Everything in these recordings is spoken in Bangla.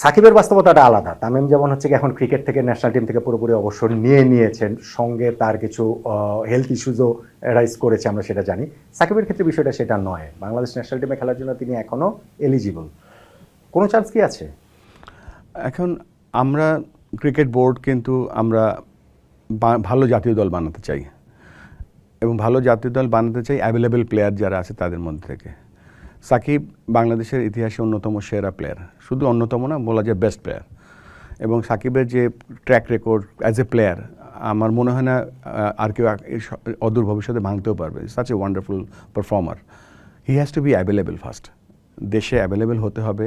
সাকিবের বাস্তবতাটা আলাদা। তামিম যেমন হচ্ছে কি এখন ক্রিকেট থেকে ন্যাশনাল টিম থেকে পুরোপুরি অবসর নিয়ে নিয়েছেন, সঙ্গে তার কিছু হেলথ ইস্যুজও রাইজ করেছে আমরা সেটা জানি। সাকিবের ক্ষেত্রে বিষয়টা সেটা নয়। বাংলাদেশ ন্যাশনাল টিমে খেলার জন্য তিনি এখনও এলিজিবল কোনো চান্স কি আছে? এখন আমরা ক্রিকেট বোর্ড কিন্তু আমরা ভালো জাতীয় দল বানাতে চাই। এবং ভালো জাতীয় দল বানাতে চাই অ্যাভেলেবেল প্লেয়ার যারা আছে তাদের মধ্যে থেকে। সাকিব বাংলাদেশের ইতিহাসে অন্যতম সেরা প্লেয়ার শুধু অন্যতম না, বলা যায় বেস্ট প্লেয়ার এবং সাকিবের যে track record as a player আমার মনে হয় না আর কেউ অদূর ভবিষ্যতে ভাঙতেও পারবে। Such a wonderful performer he has to be available first দেশে অ্যাভেলেবেল হতে হবে।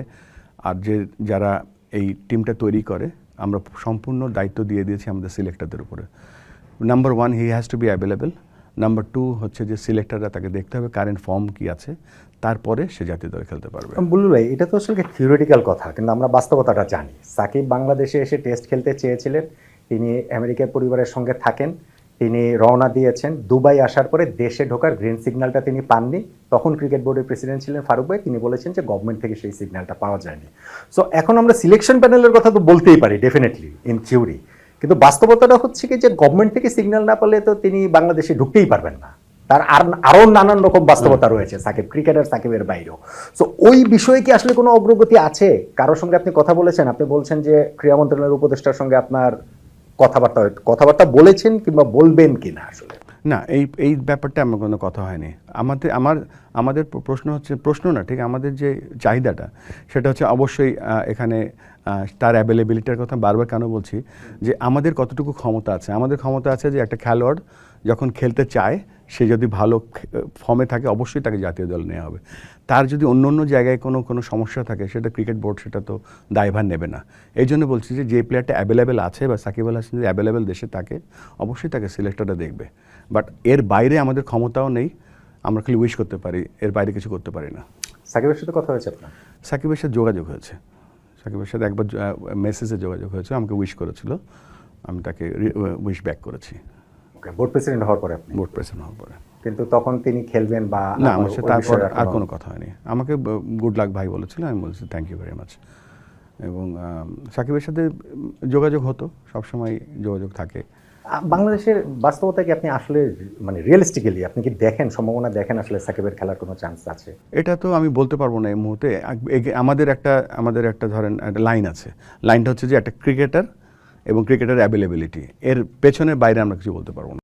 আর যে, যারা এই টিমটা তৈরি করে, আমরা সম্পূর্ণ দায়িত্ব দিয়ে দিয়েছি আমাদের সিলেক্টরদের উপরে। Number one he has to be available number two হচ্ছে যে সিলেক্টররা তাকে দেখতে হবে কারেন্ট ফর্ম কি আছে, তারপরে সে জাতীয় দলে খেলতে পারবে। বুল্লু ভাই, এটা তো আসলে থিওরিটিক্যাল কথা, কিন্তু আমরা বাস্তবতাটা জানি। সাকিব বাংলাদেশে এসে টেস্ট খেলতে চেয়েছিলেন, তিনি আমেরিকার পরিবারের সঙ্গে থাকেন, তিনি রওনা দিয়েছেন, দুবাই আসার পরে দেশে ঢোকার গ্রিন সিগন্যালটা তিনি পাননি। তখন ক্রিকেট বোর্ডের প্রেসিডেন্ট ছিলেন ফারুক ভাই, তিনি বলেছেন যে গভর্নমেন্ট থেকে সেই সিগন্যালটা পাওয়া যায়নি। সো এখন আমরা সিলেকশন প্যানেলের কথা তো বলতেই পারি ডেফিনেটলি ইন থিওরি কিন্তু বাস্তবতাটা হচ্ছে কি যে গভর্নমেন্ট থেকে সিগন্যাল না পেলে তো তিনি বাংলাদেশে ঢুকতেই পারবেন না। তার আর আরও নানান রকম বাস্তবতা রয়েছে সাকিব ক্রিকেটার সাকিবের বাইরেও। সো ওই বিষয়ে কি আসলে কোনো অগ্রগতি আছে? কারোর সঙ্গে আপনি কথা বলেছেন আপনি বলছেন যে ক্রীড়া মন্ত্রণালয়ের উপদেষ্টার সঙ্গে আপনার কথাবার্তা কথাবার্তা বলেছেন কিংবা বলবেন কিনা আসলে? না, এই এই ব্যাপারটা আমার কোনো কথা হয়নি। আমাদের, আমার, আমাদের প্রশ্ন হচ্ছে, প্রশ্ন না, ঠিক? আমাদের যে চাহিদাটা, সেটা হচ্ছে অবশ্যই এখানে তার অ্যাভেলেবিলিটির কথা বারবার কেন বলছি? যে আমাদের কতটুকু ক্ষমতা আছে? আমাদের ক্ষমতা আছে যে একটা খেলোয়াড় যখন খেলতে চায় সে যদি ভালো ফর্মে থাকে অবশ্যই তাকে জাতীয় দল নেওয়া হবে। তার যদি অন্য অন্য জায়গায় কোনো কোনো সমস্যা থাকে সেটা ক্রিকেট বোর্ড সেটা তো দায়ভার নেবে না। এই জন্য বলছি যে যে প্লেয়ারটা অ্যাভেলেবেল আছে বা সাকিব আল হাসান যদি অ্যাভেলেবেল দেশে থাকে অবশ্যই তাকে সিলেক্টরটা দেখবে। বাট এর বাইরে আমাদের ক্ষমতাও নেই আমরা খালি উইশ করতে পারি এর বাইরে কিছু করতে পারি না। সাকিবের সাথে কথা হয়েছে আপনার? সাকিবের সাথে যোগাযোগ হয়েছে। সাকিবের সাথে একবার মেসেজে যোগাযোগ হয়েছে আমাকে উইশ করেছিল। আমি তাকে উইশ ব্যাক করেছি। ওকে বোর্ড প্রেসিডেন্ট হওয়ার পরে আপনি। বোর্ড প্রেসেন্ট হওয়ার পরে। কিন্তু তখন তিনি খেলবেন বা না আমার সাথে তারপর আর কোনো কথা হয়নি। আমাকে গুড লাক ভাই বলেছিল আমি বলেছি থ্যাংক ইউ ভেরি মাচ এবং সাকিবের সাথে যোগাযোগ হতো সবসময় যোগাযোগ থাকে। বাংলাদেশের বাস্তবতা কি আপনি আসলে মানে রিয়েলিস্টিক্যালি আপনি কি দেখেন সম্ভাবনা দেখেন আসলে সাকিবের খেলার কোনো চান্স আছে? এটা তো আমি বলতে পারব না এই মুহূর্তে। আমাদের একটা আমাদের একটা ধরেন একটা লাইন আছে। লাইনটা হচ্ছে যে একটা ক্রিকেটার এবং ক্রিকেটার অ্যাভেলেবিলিটি এর পেছনের বাইরে আমরা কিছু বলতে পারব না।